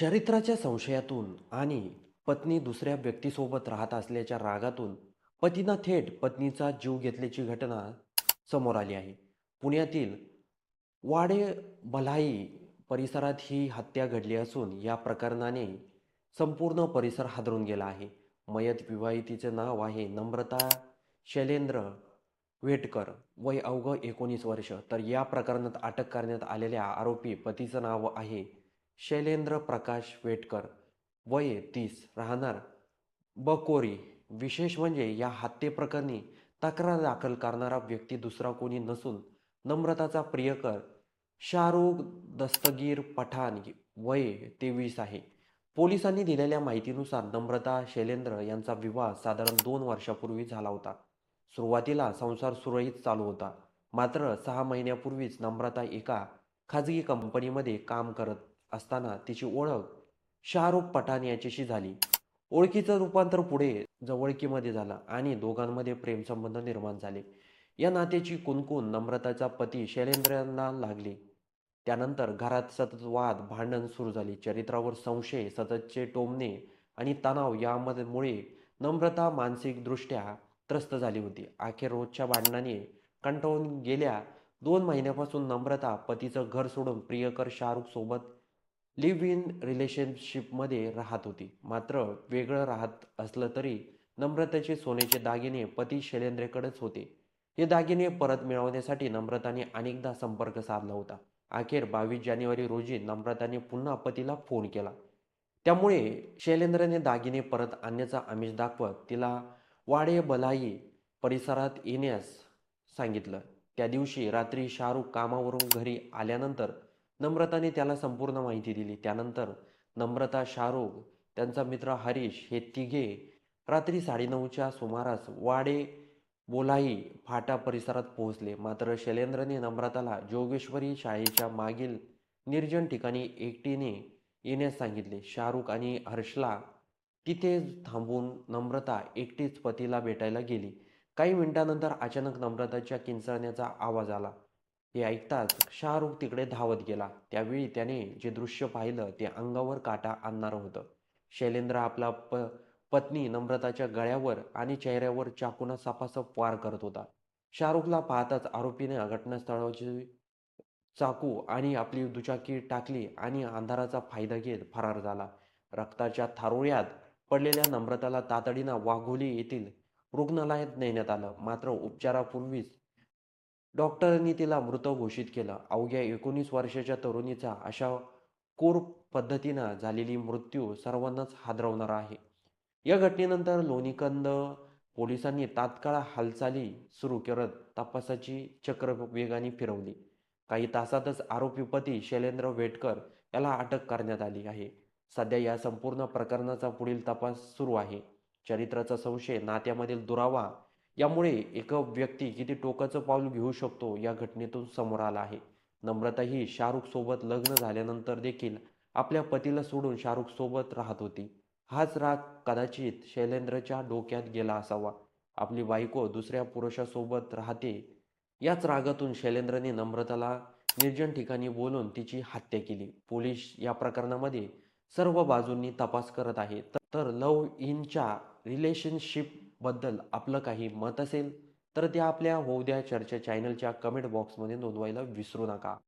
चरित्राच्या संशयातून आणि पत्नी दुसऱ्या व्यक्तीसोबत राहत असल्याच्या रागातून पतीनं थेट पत्नीचा जीव घेतल्याची घटना समोर आली आहे. पुण्यातील वाडे भलाई परिसरात ही हत्या घडली असून या प्रकरणाने संपूर्ण परिसर हादरून गेला आहे. मयत विवाहितीचे नाव आहे नम्रता शैलेंद्र वेटकर. वय अवघं एकोणीस वर्ष. तर या प्रकरणात अटक करण्यात आलेल्या आरोपी पतीचं नाव आहे शैलेंद्र प्रकाश वेटकर. वय तीस. राहणार. बकोरी. विशेष म्हणजे या हत्येप्रकरणी तक्रार दाखल करणारा व्यक्ती दुसरा कोणी नसून नम्रताचा प्रियकर शाहरुख दस्तगीर पठाण वय तेवीस आहे. पोलिसांनी दिलेल्या माहितीनुसार नम्रता शैलेंद्र यांचा विवाह साधारण दोन वर्षापूर्वी झाला होता. सुरुवातीला संसार सुरळीत चालू होता. मात्र सहा महिन्यापूर्वीच नम्रता एका खाजगी कंपनीमध्ये काम करत असताना तिची ओळख शाहरुख पठाण याच्याशी झाली. ओळखीचं रूपांतर पुढे जवळकीमध्ये झालं आणि दोघांमध्ये प्रेमसंबंध निर्माण झाले. या नात्याची कुणकुण नम्रताचा पती शैलेंद्रांना लागली. त्यानंतर घरात सतत वाद भांडण सुरू झाली. चरित्रावर संशय सततचे टोमणे आणि तणाव यामध्ये मुळे नम्रता मानसिकदृष्ट्या त्रस्त झाली होती. अखेर रोजच्या भांडणाने कंटाळून गेल्या दोन महिन्यापासून नम्रता पतीचं घर सोडून प्रियकर शाहरुख सोबत लिव्ह इन रिलेशनशिपमध्ये राहत होती. मात्र वेगळं राहत असलं तरी नम्रतेचे सोन्याचे दागिने पती शैलेंद्रेकडेच होते. हे दागिने परत मिळवण्यासाठी नम्रताने अनेकदा संपर्क साधला होता. अखेर बावीस जानेवारी रोजी नम्रताने पुन्हा पतीला फोन केला. त्यामुळे शैलेंद्रने दागिने परत आणण्याचा आमिष दाखवत तिला वाडे बलाई परिसरात येण्यास सांगितलं. त्या दिवशी रात्री शाहरुख कामावरून घरी आल्यानंतर नम्रताने त्याला संपूर्ण माहिती दिली. त्यानंतर नम्रता शाहरुख त्यांचा मित्र हरीश हे तिघे रात्री साडेनऊच्या सुमारास वाडे बोलाई फाटा परिसरात पोहोचले. मात्र शैलेंद्रने नम्रताला जोगेश्वरी शाळेच्या मागील निर्जन ठिकाणी एकटीने येण्यास सांगितले. शाहरुख आणि हर्षला तिथे थांबून नम्रता एकटीच पतीला भेटायला गेली. काही मिनिटानंतर अचानक नम्रताच्या किंचाळण्याचा आवाज आला. हे ऐकताच शाहरुख तिकडे धावत गेला. त्यावेळी त्याने जे दृश्य पाहिलं ते अंगावर काटा आणणारं होतं. शैलेंद्र आपला प पत्नी नम्रताच्या गळ्यावर आणि चेहऱ्यावर चाकूना सपासप वार करत होता. शाहरुखला पाहताच आरोपीने घटनास्थळाची चाकू आणि आपली दुचाकी टाकली आणि अंधाराचा फायदा घेत फरार झाला. रक्ताच्या थारोळ्यात पडलेल्या नम्रताला तातडीनं वाघोली येथील रुग्णालयात नेण्यात आलं. मात्र उपचारापूर्वीच डॉक्टरांनी तिला मृत घोषित केलं. अवघ्या एकोणीस वर्षाच्या तरुणीचा अशा कोर पद्धतीनं झालेली मृत्यू सर्वांनाच हादरवणार आहे. या घटनेनंतर लोणीकंद पोलिसांनी तात्काळ हालचाली सुरू करत तपासाची चक्र वेगाने फिरवली. काही तासातच आरोपी पती शैलेंद्र वेटकर याला अटक करण्यात आली आहे. सध्या या संपूर्ण प्रकरणाचा पुढील तपास सुरू आहे. चरित्राचा संशय नात्यामधील दुरावा यामुळे एक व्यक्ती किती टोकाचं पाऊल घेऊ शकतो या घटनेतून समोर आला आहे. नम्रता ही शाहरुख सोबत लग्न झाल्यानंतर देखील आपल्या पतीला सोडून शाहरुख सोबत राहत होती. हाच राग कदाचित शैलेंद्रच्या डोक्यात गेला असावा. आपली बायको दुसऱ्या पुरुषासोबत राहते. याच रागातून शैलेंद्रने नम्रताला निर्जन ठिकाणी बोलून तिची हत्या केली. पोलीस या प्रकरणामध्ये सर्व बाजूंनी तपास करत आहेत तर लव्ह इनच्या रिलेशनशिप बद्दल आपलं काही मत असेल तर ते आपल्या होऊ द्या चर्चा चॅनलच्या कमेंट बॉक्समध्ये नोंदवायला विसरू नका.